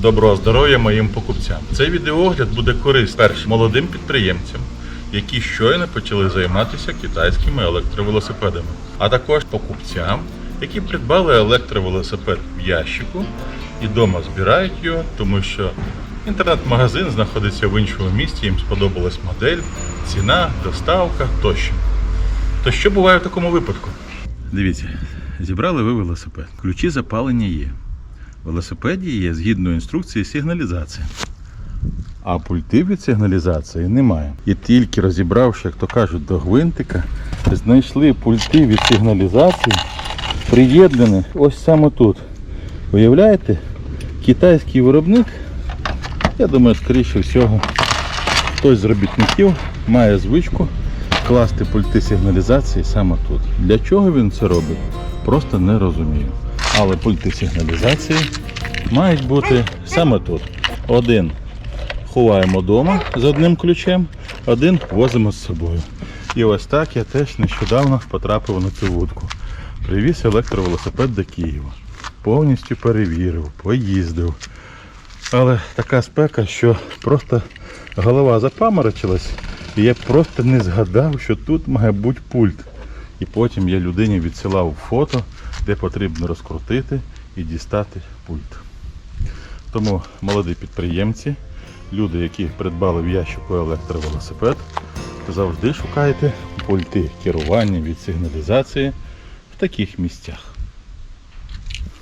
Доброго здоров'я моїм покупцям. Цей відеоогляд буде корисний перш молодим підприємцям, які щойно почали займатися китайськими електровелосипедами, а також покупцям, які придбали електровелосипед в ящику і вдома збирають його, тому що інтернет-магазин знаходиться в іншому місті, їм сподобалась модель, ціна, доставка тощо. То що буває в такому випадку? Дивіться, зібрали ви велосипед. Ключі запалення є. Велосипеді є згідно інструкції сигналізація. А пультів від сигналізації немає. І тільки розібравши, як то кажуть, до гвинтика, знайшли пульти від сигналізації, приєднані ось саме тут. Уявляєте? Китайський виробник, я думаю, скоріше всього, хтось з робітників має звичку класти пульти сигналізації саме тут. Для чого він це робить? Просто не розумію. Але пульти сигналізації мають бути саме тут. Один ховаємо вдома з одним ключем, один возимо з собою. І ось так я теж нещодавно потрапив на цю вудку. Привіз електровелосипед до Києва. Повністю перевірив, поїздив. Але така спека, що просто голова запаморочилась, і я просто не згадав, що тут має бути пульт. І потім я людині відсилав фото, де потрібно розкрутити і дістати пульт. Тому молоді підприємці, люди, які придбали в ящику електровелосипед, завжди шукайте пульти керування від сигналізації в таких місцях.